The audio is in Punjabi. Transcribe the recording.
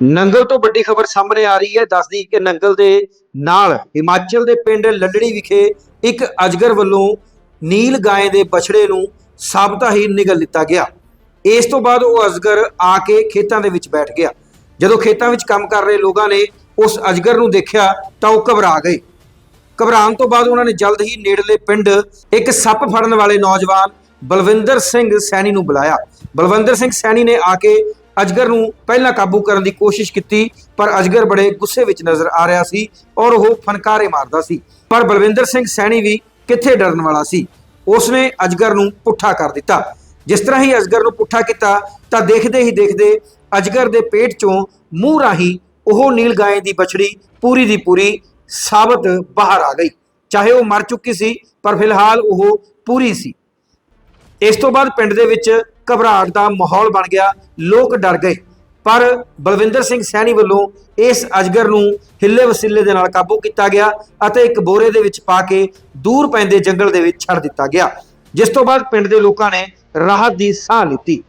ਨੰਗਲ ਤੋਂ ਵੱਡੀ ਖਬਰ ਸਾਹਮਣੇ ਆ ਰਹੀ ਹੈ। ਦੱਸਦੀ ਕਿ ਨੰਗਲ ਦੇ ਨਾਲ ਹਿਮਾਚਲ ਦੇ ਪਿੰਡ ਲੱਲੜੀ ਵਿਖੇ ਇੱਕ ਅਜਗਰ ਵੱਲੋਂ ਨੀਲ ਗਾਂ ਦੇ ਬਛੜੇ ਨੂੰ ਸਾਬਤਾ ਹੀ ਨਿਗਲ ਲਿੱਤਾ ਗਿਆ। ਇਸ ਤੋਂ ਬਾਅਦ ਉਹ ਅਜਗਰ ਆ ਕੇ ਖੇਤਾਂ ਦੇ ਵਿੱਚ ਬੈਠ ਗਿਆ। ਜਦੋਂ ਖੇਤਾਂ ਵਿੱਚ ਕੰਮ ਕਰ ਰਹੇ ਲੋਕਾਂ ਨੇ ਉਸ ਅਜਗਰ ਨੂੰ ਦੇਖਿਆ ਤਾਂ ਉਹ ਘਬਰਾ ਗਏ। ਘਬਰਾਉਣ ਤੋਂ ਬਾਅਦ ਉਹਨਾਂ ਨੇ ਜਲਦ ਹੀ ਨੇੜਲੇ ਪਿੰਡ ਇੱਕ ਸੱਪ ਫੜਨ ਵਾਲੇ ਨੌਜਵਾਨ ਬਲਵਿੰਦਰ ਸਿੰਘ ਸੈਣੀ ਨੂੰ ਬੁਲਾਇਆ। ਬਲਵਿੰਦਰ ਸਿੰਘ ਸੈਣੀ ਨੇ ਆ ਕੇ ਅਜਗਰ ਨੂੰ ਪਹਿਲਾਂ ਕਾਬੂ ਕਰਨ ਦੀ ਕੋਸ਼ਿਸ਼ ਕੀਤੀ, ਪਰ ਅਜਗਰ ਬੜੇ ਗੁੱਸੇ ਵਿੱਚ ਨਜ਼ਰ ਆ ਰਿਹਾ ਸੀ ਔਰ ਉਹ ਫਨਕਾਰੇ ਮਾਰਦਾ ਸੀ। ਪਰ ਬਲਵਿੰਦਰ ਸਿੰਘ ਸੈਣੀ ਵੀ ਕਿੱਥੇ ਡਰਨ ਵਾਲਾ ਸੀ? ਉਸਨੇ ਅਜਗਰ ਨੂੰ ਪੁੱਠਾ ਕਰ ਦਿੱਤਾ। ਜਿਸ ਤਰ੍ਹਾਂ ਹੀ ਅਜਗਰ ਨੂੰ ਪੁੱਠਾ ਕੀਤਾ, ਤਾਂ ਦੇਖਦੇ ਹੀ ਦੇਖਦੇ ਅਜਗਰ ਦੇ ਪੇਟ ਚੋਂ ਮੂੰਹ ਰਾਹੀਂ ਉਹ ਨੀਲ ਗਾਂ ਦੀ ਬਛੜੀ ਪੂਰੀ ਦੀ ਪੂਰੀ ਸਾਬਤ ਬਾਹਰ ਆ ਗਈ। ਚਾਹੇ ਉਹ ਮਰ ਚੁੱਕੀ ਸੀ, ਪਰ ਫਿਲਹਾਲ ਉਹ ਪੂਰੀ ਸੀ। ਇਸ ਤੋਂ ਬਾਅਦ ਪਿੰਡ ਦੇ ਵਿੱਚ ਘਬਰਾਹਟ ਦਾ ਮਾਹੌਲ ਬਣ ਗਿਆ, ਲੋਕ ਡਰ ਗਏ। ਪਰ ਬਲਵਿੰਦਰ ਸਿੰਘ ਸੈਣੀ ਵੱਲੋਂ ਇਸ ਅਜਗਰ ਨੂੰ ਹਿੱਲੇ ਵਸੀਲੇ ਦੇ ਨਾਲ ਕਾਬੂ ਕੀਤਾ ਗਿਆ ਅਤੇ ਇੱਕ ਬੋਰੇ ਦੇ ਵਿੱਚ ਪਾ ਕੇ ਦੂਰ ਪੈਂਦੇ ਜੰਗਲ ਦੇ ਵਿੱਚ ਛੱਡ ਦਿੱਤਾ ਗਿਆ, ਜਿਸ ਤੋਂ ਬਾਅਦ ਪਿੰਡ ਦੇ ਲੋਕਾਂ ਨੇ ਰਾਹਤ ਦੀ ਸਾਹ ਲਿੱਤੀ।